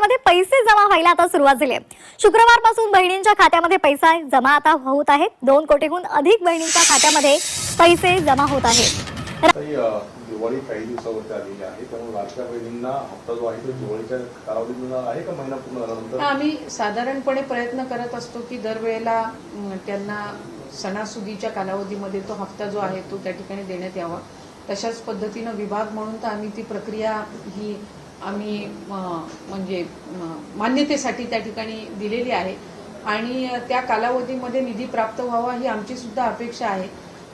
खात्यामध्ये पैसे जमा व्हायला आता सुरुवात झाली आहे. शुक्रवारपासून बहिणींच्या खात्यामध्ये पैसा जमा आता होत आहेत दोन कोटीहून अधिक बहिणींच्या खात्यामध्ये पैसे जमा होत आहेत दिवाळी काही दिवसावरती आलेली आहे. त्यामुळे लाडक्या बहिणींना हप्ता जो आहे तो दिवाळीच्या कालावधीत मिळणार आहे का महिना पूर्ण झाल्यानंतर? आम्ही साधारणपणे प्रयत्न करत असतो की दरवेळेला त्यांना सणासुदीच्या कालावधीमध्ये तो हप्ता जो आहे तो त्या ठिकाणी देण्यात यावा. तशाच पद्धतीनं विभाग म्हणून तर आम्ही ती प्रक्रिया ही आम्ही म्हणजे मान्यतेसाठी त्या ठिकाणी दिलेली आहे. आणि त्या कालावधीमध्ये निधी प्राप्त व्हावा ही आमची सुद्धा अपेक्षा आहे.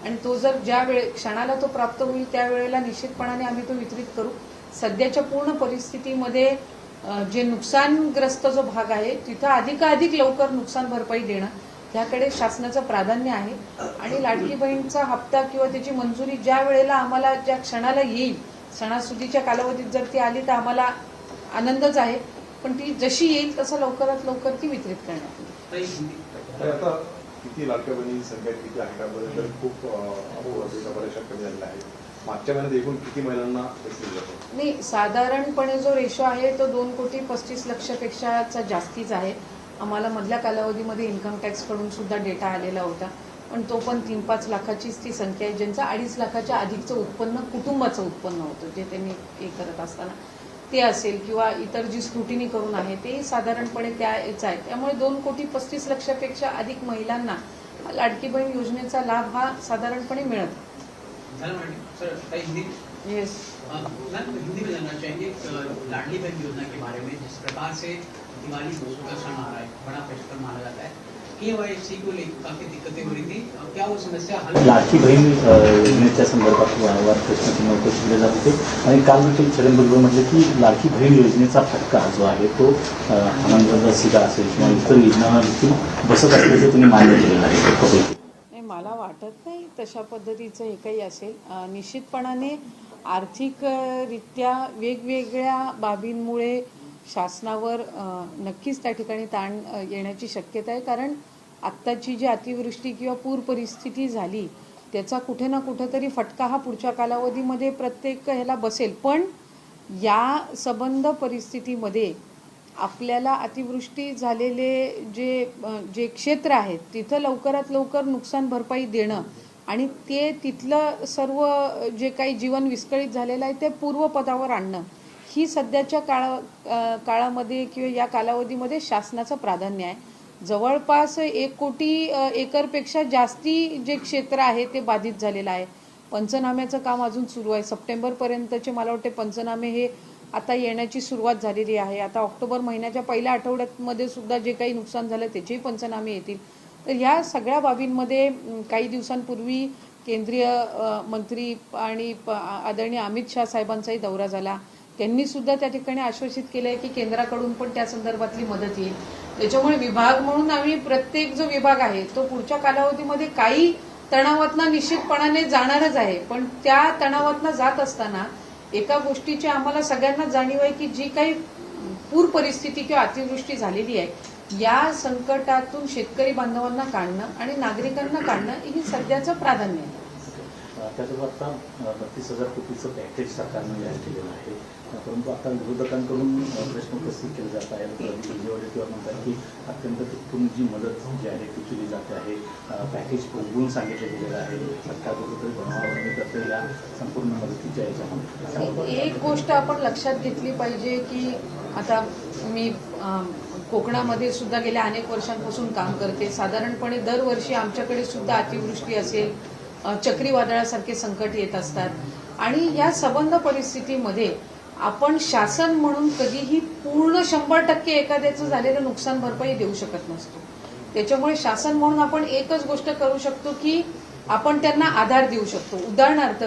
आणि तो जर ज्या वेळे क्षणाला तो प्राप्त होईल त्यावेळेला निश्चितपणाने आम्ही तो वितरित करू. सध्याच्या पूर्ण परिस्थितीमध्ये जे नुकसानग्रस्त जो भाग आहे तिथं अधिकाधिक लवकर नुकसान भरपाई देणं ह्याकडे शासनाचं प्राधान्य आहे. आणि लाडकी बहीणचा हप्ता किंवा त्याची मंजुरी ज्या वेळेला आम्हाला ज्या क्षणाला येईल सणासुदीच्या कालावधीत जर ती आली तर आम्हाला आनंदच आहे. पण ती जशी येईल तसं लवकरात लवकर ती वितरित आता किती संख्या किती आहे का बरं तर खूप बऱ्याचशा कमी झालेल्या आहे. मागच्या महिन्यात एकूण किती महिलांना नाही साधारणपणे जो रेशो आहे तो दोन कोटी पस्तीस लक्षापेक्षाचा जास्तीच आहे. आम्हाला मधल्या कालावधीमध्ये इन्कम टॅक्सकडून सुद्धा डेटा आलेला होता. पण तो पण तीन पाच लाखाचीच ती संख्या आहे ज्यांचं अडीच लाखाच्या अधिकचं उत्पन्न कुटुंबाचं उत्पन्न होतं जे त्यांनी हे करत असताना. ते असेल किंवा इतर जी स्क्रुटिनी करून आहे ते साधारणपणे त्या याचं आहे. त्यामुळे दोन कोटी पस्तीस लक्षापेक्षा अधिक महिलांना लाडकी बहीण योजनेचा लाभ हा साधारणपणे मिळत. आहे. सर मैडम सर कई Hindi yes uh, ma'am Hindi में जानना चाहेंगे अ, लाडली बहन योजना के बारे में जिस प्रकार से दिवाली का क्षण आ रहा है बड़ा फेस्टिवल माना जाता है। के को लेकर काफी दिक्कतें हो रही थी। अ, क्या वो समस्या हल लाडकी बहीण योजनेच्या संदर्भात वारंवार प्रश्न उपस्थित जात होते। आणि काल देखील छगन भुजबळ म्हटले की लाडकी बहीण योजनेचा फटका जो आहे तो आनंद सिगा असेल किंवा इतर योजना देखील बसत असल्याचं त्यांनी मान्य केलेलं आहे. केलं. मला वाटत नाही तशा पद्धतीचं हे काही असेल निश्चितपणाने आर्थिकरित्या वेगवेगळ्या बाबींमुळे शासनावर नक्कीच त्या ठिकाणी ताण येण्याची शक्यता आहे. कारण आत्ताची जी अतिवृष्टी किंवा पूर परिस्थिती झाली त्याचा कुठे ना कुठेतरी फटका हा पुढच्या कालावधीमध्ये प्रत्येक ह्याला बसेल. पण या संबंध परिस्थितीमध्ये आपल्याला अतिवृष्टी झालेले जे जे क्षेत्र आहेत तिथं लवकरात लवकर नुकसान भरपाई देणं आणि ते तिथलं सर्व जे काही जीवन विस्कळीत झालेलं आहे ते पूर्वपदावर आणणं. ही सध्याच्या काळा काळामध्ये किंवा या कालावधीमध्ये शासनाचं प्राधान्य आहे. जवळपास एक कोटी एकरपेक्षा जास्ती जे क्षेत्र आहे ते बाधित झालेलं आहे. पंचनाम्याचं काम अजून सुरू आहे. सप्टेंबरपर्यंतचे मला वाटते पंचनामे हे आता येण्याची सुरुवात झालेली आहे. आता ऑक्टोबर महिन्याच्या पहिल्या आठवड्यामध्ये सुद्धा जे काही नुकसान झालं त्याचेही पंचनामे येतील. तर ह्या सगळ्या बाबींमध्ये काही दिवसांपूर्वी केंद्रीय मंत्री आणि प- आदरणीय अमित शहा साहेबांचाही दौरा झाला. त्यांनी सुद्धा त्या ठिकाणी आश्वासित केलं आहे की केंद्राकडून पण त्या संदर्भातली मदत येईल. त्याच्यामुळे विभाग म्हणून आम्ही प्रत्येक जो विभाग आहे तो पुढच्या कालावधीमध्ये काही तणावातना निश्चितपणाने जाणारच आहे. पण त्या तणावातना जात असताना एका गोष्टीची आम्हाला सगळ्यांना जाणीव आहे की जी काही पूर परिस्थिती किंवा अतिवृष्टी झालेली आहे या संकटातून शेतकरी बांधवांना काढणं आणि नागरिकांना काढणं ही सध्याचं प्राधान्य आहे. अ, त्यासोबत आता बत्तीस हजार कोटीचं पॅकेज सरकारनं जाहीर केलेलं आहे. परंतु आता विरोधकांकडून प्रश्न उपस्थित केले जात आहेत. केजरीवाल म्हणतात की अत्यंत तुटपून जी मदत जी आहे ती केली जाते आहे. पॅकेज उघडून सांगितलं गेलेलं आहे. सरकार कुठेतरी बनवावं करते या संपूर्ण मदतीच्या याच्यामध्ये एक गोष्ट आपण लक्षात घेतली पाहिजे की आता मी कोकणामध्ये सुद्धा गेल्या अनेक वर्षांपासून काम करते. साधारणपणे दरवर्षी आमच्याकडे सुद्धा अतिवृष्टी असेल चक्रीवादळासारखे संकट येत असतात. आणि या संबंध परिस्थितीमध्ये आपण शासन म्हणून कधीही पूर्ण शंभर टक्के एखाद्याचं झालेलं नुकसान भरपाई देऊ शकत नसतो. त्याच्यामुळे शासन म्हणून आपण एकच गोष्ट करू शकतो की आपण त्यांना आधार देऊ शकतो. उदाहरणार्थ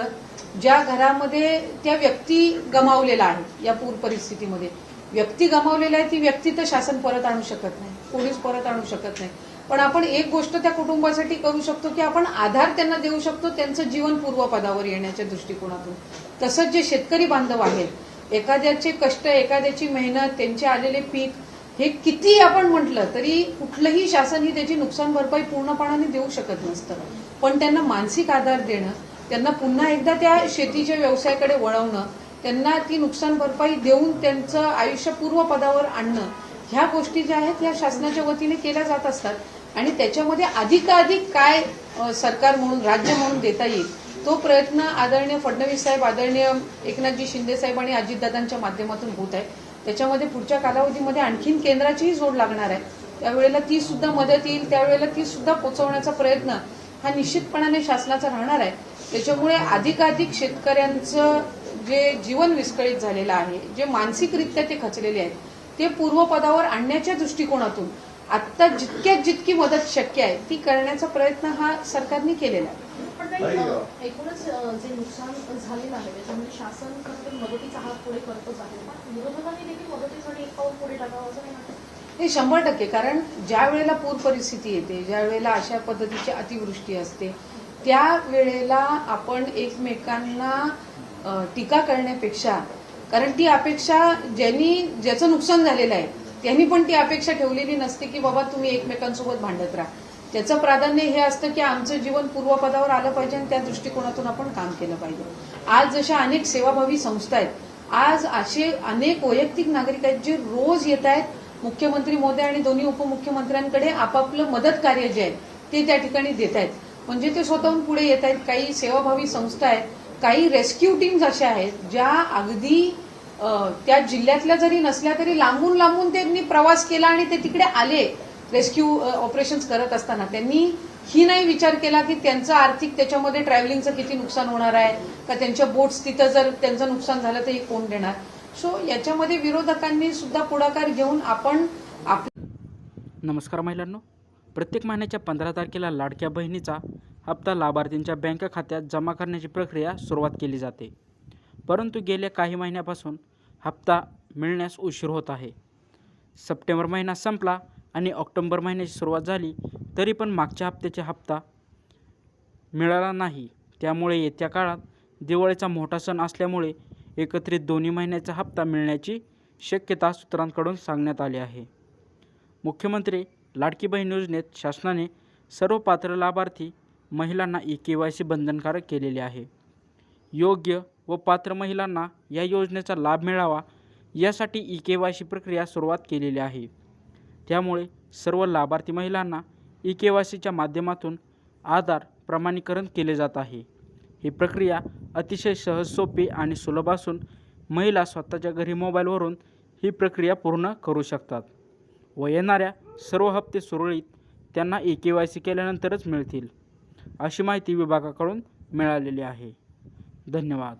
ज्या घरामध्ये त्या व्यक्ती गमावलेला आहे या पूर परिस्थितीमध्ये व्यक्ती गमावलेला आहे ती व्यक्ती तर शासन परत आणू शकत नाही पोलीस परत आणू शकत नाही. पण आपण एक गोष्ट त्या कुटुंबासाठी करू शकतो की आपण आधार त्यांना देऊ शकतो त्यांचं जीवन पूर्वपदावर येण्याच्या दृष्टिकोनातून. तसंच जे शेतकरी बांधव आहेत एखाद्याचे कष्ट एखाद्याची मेहनत त्यांचे आलेले पीक हे किती आपण म्हटलं तरी कुठलंही शासन ही त्याची नुकसान भरपाई पूर्णपणाने देऊ शकत नसतं. पण त्यांना मानसिक आधार देणं त्यांना पुन्हा एकदा त्या शेतीच्या व्यवसायाकडे वळवणं त्यांना ती नुकसान भरपाई देऊन त्यांचं आयुष्य पूर्वपदावर आणणं. ह्या गोष्टी ज्या आहेत ह्या शासनाच्या वतीने केल्या जात असतात. आणि त्याच्यामध्ये अधिकाधिक काय सरकार म्हणून राज्य म्हणून देता येईल तो प्रयत्न आदरणीय फडणवीस साहेब आदरणीय एकनाथजी शिंदे साहेब आणि अजितदादांच्या माध्यमातून होत आहे. त्याच्यामध्ये पुढच्या कालावधीमध्ये आणखीन केंद्राचीही जोड लागणार आहे. त्यावेळेला ती सुद्धा मदत येईल त्यावेळेला ती सुद्धा पोचवण्याचा प्रयत्न हा निश्चितपणाने शासनाचा राहणार आहे. त्याच्यामुळे अधिकाधिक शेतकऱ्यांचं जे जीवन विस्कळीत झालेलं आहे जे मानसिकरित्या ते खचलेले आहेत ते पूर्वपदावर आणण्याच्या दृष्टिकोनातून आत्ता जितक्यात जितकी मदत शक्य आहे ती करण्याचा प्रयत्न हा सरकारने केलेला आहे. पण ताई, ताई, अ, अ, एकूणच अ, जे नुकसान झालेलं आहे त्याच्यामध्ये शासन खरं तर मदतीचा हात पुढे करतच आहे. पण विरोधकांनी देखील मदतीसाठी एक पाऊल पुढे टाकावं असं नाही वाटत? हे शंभर टक्के कारण ज्या वेळेला पूर परिस्थिती येते ज्या वेळेला अशा पद्धतीची अतिवृष्टी असते त्या वेळेला आपण एकमेकांना टीका करण्यापेक्षा कारण ती अपेक्षा ज्यांनी ज्याचं नुकसान झालेलं आहे त्यांनी पण ती अपेक्षा ठेवलेली नसते की बाबा तुम्ही एकमेकांसोबत भांडत राहा. त्याचं प्राधान्य हे असतं की आमचं जीवन पूर्वपदावर आलं पाहिजे आणि त्या दृष्टिकोनातून आपण काम केलं पाहिजे. आज जशा अनेक सेवाभावी संस्था आहेत आज असे अनेक वैयक्तिक नागरिक आहेत जे रोज येत आहेत मुख्यमंत्री मोदी आणि दोन्ही उपमुख्यमंत्र्यांकडे आपापलं मदत कार्य जे आहे ते त्या ठिकाणी देत आहेत. म्हणजे ते स्वतःहून पुढे येत आहेत. काही सेवाभावी संस्था आहेत काही रेस्क्यू टीम्स अशा आहेत ज्या अगदी त्या जिल्ह्यातल्या जरी नसल्या तरी लांबून लांबून त्यांनी प्रवास केला आणि ते तिकडे आले रेस्क्यू ऑपरेशन्स करत असताना. त्यांनी ही नाही विचार केला की त्यांचं आर्थिक त्याच्यामध्ये ट्रॅव्हलिंगचं किती नुकसान होणार आहे का त्यांच्या बोट्स तिथं जर त्यांचं नुकसान झालं तर हे कोण देणार? सो याच्यामध्ये विरोधकांनी सुद्धा पुढाकार घेऊन आपण आप नमस्कार महिलांनो. प्रत्येक महिन्याच्या पंधरा तारखेला लाडक्या बहिणीचा हप्ता लाभार्थींच्या बँक खात्यात जमा करण्याची प्रक्रिया सुरुवात केली जाते. परंतु गेल्या काही महिन्यापासून हप्ता मिळण्यास उशीर होत आहे. सप्टेंबर महिना संपला आणि ऑक्टोंबर महिन्याची सुरुवात झाली तरी पण मागच्या हप्त्याचा हप्ता मिळाला नाही. त्यामुळे येत्या काळात दिवाळीचा मोठा सण असल्यामुळे एकत्रित दोन्ही महिन्याचा हप्ता मिळण्याची शक्यता सूत्रांकडून सांगण्यात आली आहे. मुख्यमंत्री लाडकी बहीण योजनेत शासनाने सर्व पात्र लाभार्थी महिलांना ई के वाय सी बंधनकारक केलेले आहे. योग्य व पात्र महिलांना या योजनेचा लाभ मिळावा यासाठी ई के वाय सी प्रक्रिया सुरुवात केलेली आहे. त्यामुळे सर्व लाभार्थी महिलांना ई के वाय सीच्या माध्यमातून आधार प्रमाणीकरण केले जात आहे. ही प्रक्रिया अतिशय सहज सोपी आणि सुलभ असून महिला स्वतःच्या घरी मोबाईलवरून ही प्रक्रिया पूर्ण करू शकतात व येणाऱ्या सर्व हप्ते सुरळीत त्यांना ई के वाय सी केल्यानंतरच मिळतील. अशी माहिती विभागाकडून मिळालेली आहे. धन्यवाद.